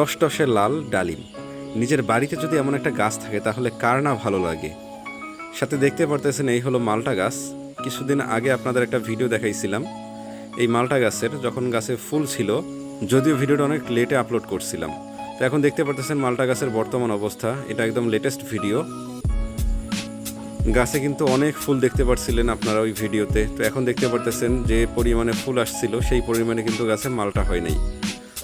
টসটসে লাল ডালিম। নিজের বাড়িতে যদি এমন একটা গাছ থাকে, তাহলে কার না ভালো লাগে? সাথে দেখতে পারতেছেন, এই হলো মালটা গাছ। কিছুদিন আগে আপনাদের একটা ভিডিও দেখাইছিলাম। এই মালটা গাছের, যখন গাছে ফুল ছিল, যদিও ভিডিওটা অনেক লেটে আপলোড করছিলাম। তো এখন দেখতে পারতেছেন মালটা গাছের বর্তমান অবস্থা। এটা একদম লেটেস্ট ভিডিও। গাছে কিন্তু অনেক ফুল দেখতে পাচ্ছিলেন আপনারা ওই ভিডিওতে। তো এখন দেখতে পারতেছেন যে পরিমাণে ফুল আসছিল, সেই পরিমাণে কিন্তু গাছে মালটা হয় নাই।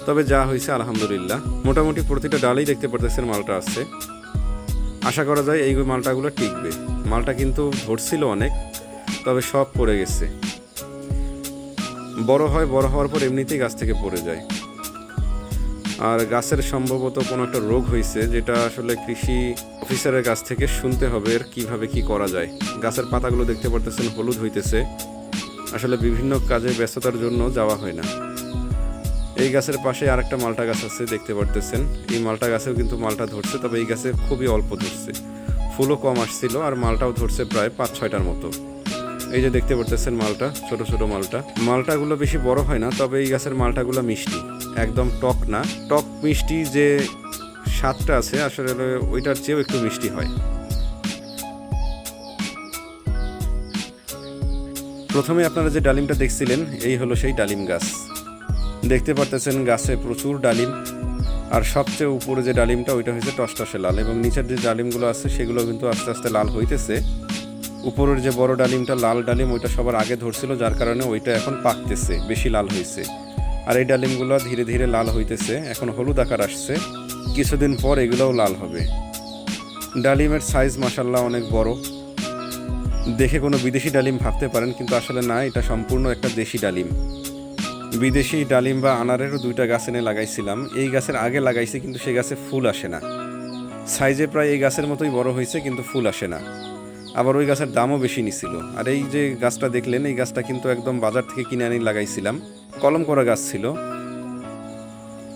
তবে যা হয়েছে, আলহামদুলিল্লাহ। মোটামুটি প্রতিটা ডালেই দেখতে পারতেছেন মালটা আসছে। আশা করা যায় এই মালটাগুলো টিকবে। মালটা কিন্তু ধরছিল অনেক, তবে সব পড়ে গেছে। বড় হয়, বড় হওয়ার পর এমনিতেই গাছ থেকে পড়ে যায়। আর গাছের সম্ভবত কোনো একটা রোগ হয়েছে, যেটা আসলে কৃষি অফিসারের কাছ থেকে শুনতে হবে এর কীভাবে কি করা যায়। গাছের পাতাগুলো দেখতে পারতেছেন হলুদ হইতেছে। আসলে বিভিন্ন কাজে ব্যস্ততার জন্য যাওয়া হয় না। এই গাছের পাশে আরেকটা মালটা গাছ আছে, দেখতে পারতেছেন। এই মালটা গাছেও কিন্তু মালটা ধরছে, তবে এই গাছে খুবই অল্প ধরছে। ফুলও কম আসছিল আর মালটাও ধরছে প্রায় পাঁচ, ছয়টার মতো। এই যে দেখতে পারতেছেন মালটা, ছোট ছোট মালটা। মালটাগুলো বেশি বড় হয় না, তবে এই গাছের মালটাগুলো মিষ্টি, একদম টক না। টক মিষ্টি যে স্বাদটা আছে, আসলে ওইটার চেয়েও একটু মিষ্টি হয়। প্রথমে আপনারা যে ডালিমটা দেখছিলেন, এই হলো সেই ডালিম গাছ। দেখতে পারতেছেন গাছে প্রচুর ডালিম, আর সবচেয়ে উপরে যে ডালিমটা, ওইটা হয়েছে টসটসে লাল, এবং নিচের যে ডালিমগুলো আছে, সেগুলো কিন্তু আস্তে আস্তে লাল হইতেছে। উপরের যে বড় ডালিমটা, লাল ডালিম, ওইটা সবার আগে ধরছিল, যার কারণে ওইটা এখন পাকতেছে, বেশি লাল হয়েছে আর এই ডালিমগুলো ধীরে ধীরে লাল হইতেছে, এখন হলুদ আকার আসছে। কিছুদিন পর এগুলোও লাল হবে। ডালিমের সাইজ মাসাল্লাহ অনেক বড়। দেখে কোনো বিদেশি ডালিম ভাবতে পারেন, কিন্তু আসলে না, এটা সম্পূর্ণ একটা দেশি ডালিম। বিদেশি ডালিম বা আনারেরও দুইটা গাছ এনে লাগাইছিলাম। এই গাছের আগে লাগাইছি, কিন্তু সেই গাছে ফুল আসে না। সাইজে প্রায় এই গাছের মতোই বড় হয়েছে, কিন্তু ফুল আসে না। আবার ওই গাছের দামও বেশি নিছিল। আর এই যে গাছটা দেখলেন, এই গাছটা কিন্তু একদম বাজার থেকে কিনে আনি লাগাইছিলাম। কলম করা গাছ ছিল।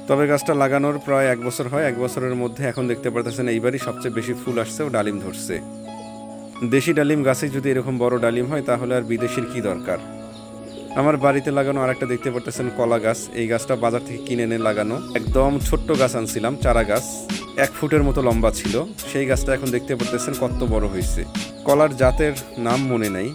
তবে গাছটা লাগানোর প্রায় এক বছর হয়। এক বছরের মধ্যে এখন দেখতে পারতেছেন, এইবারই সবচেয়ে বেশি ফুল আসছে ও ডালিম ধরছে। দেশি ডালিম গাছে যদি এরকম বড় ডালিম হয়, তাহলে আর বিদেশির কি দরকার? আমার বাড়িতে লাগানো আরেকটা দেখতে পারতেছেন কলা গাছ। এই গাছটা বাজার থেকে কিনে এনে লাগানো। একদম ছোট্ট গাছ আনছিলাম, চারা গাছ। এক ফুটের মতো লম্বা ছিল। সেই গাছটা এখন দেখতে পারতেছেন কত বড় হয়েছে। কলার জাতের নাম মনে নাই।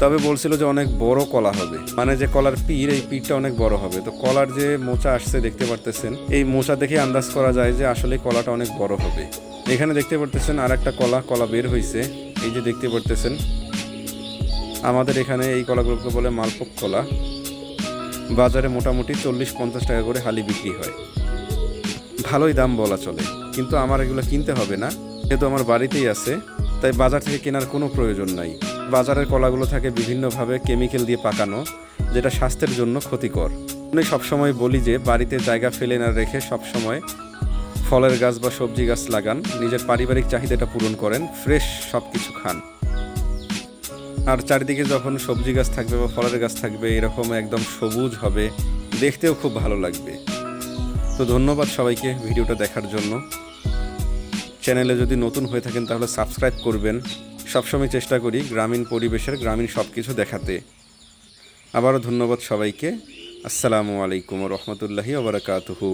তবে বলছিল যে অনেক বড় কলা হবে। মানে যে কলার পির, এই পিরটা অনেক বড় হবে। তো কলার যে মোচা আসছে দেখতে পারতেছেন, এই মোচা দেখে আন্দাজ করা যায় যে আসলে কলাটা অনেক বড় হবে। এখানে দেখতে পারতেছেন আর একটা কলা কলা বের হয়েছে এই যে দেখতে পারতেছেন আমাদের এখানে এই কলাগুলোকে বলে মালপোক কলা। বাজারে মোটামুটি চল্লিশ পঞ্চাশ টাকা করে হালি বিক্রি হয়। ভালোই দাম বলা চলে, কিন্তু আমার এগুলো কিনতে হবে না। যেহেতু আমার বাড়িতেই আছে, তাই বাজার থেকে কেনার কোনো প্রয়োজন নাই। বাজারের কলাগুলো থাকে বিভিন্নভাবে কেমিক্যাল দিয়ে পাকানো, যেটা স্বাস্থ্যের জন্য ক্ষতিকর। আমি সবসময় বলি যে, বাড়িতে জায়গা ফেলে না রেখে সবসময় ফলের গাছ বা সবজি গাছ লাগান। নিজের পারিবারিক চাহিদাটা পূরণ করেন, ফ্রেশ সব কিছু খান। আর চারিদিকে যখন সবজি গাছ থাকবে বা ফলের গাছ থাকবে, এরকম একদম সবুজ হবে, দেখতেও খুব ভালো লাগবে। তো ধন্যবাদ সবাইকে ভিডিওটা দেখার জন্য। চ্যানেলে যদি নতুন হয়ে থাকেন, তাহলে সাবস্ক্রাইব করবেন। সবসময় চেষ্টা করি গ্রামীণ পরিবেশের, গ্রামীণ সব কিছু দেখাতে। আবারও ধন্যবাদ সবাইকে। আসসালামু আলাইকুম রহমতুল্লাহি ওবরাকাতুহু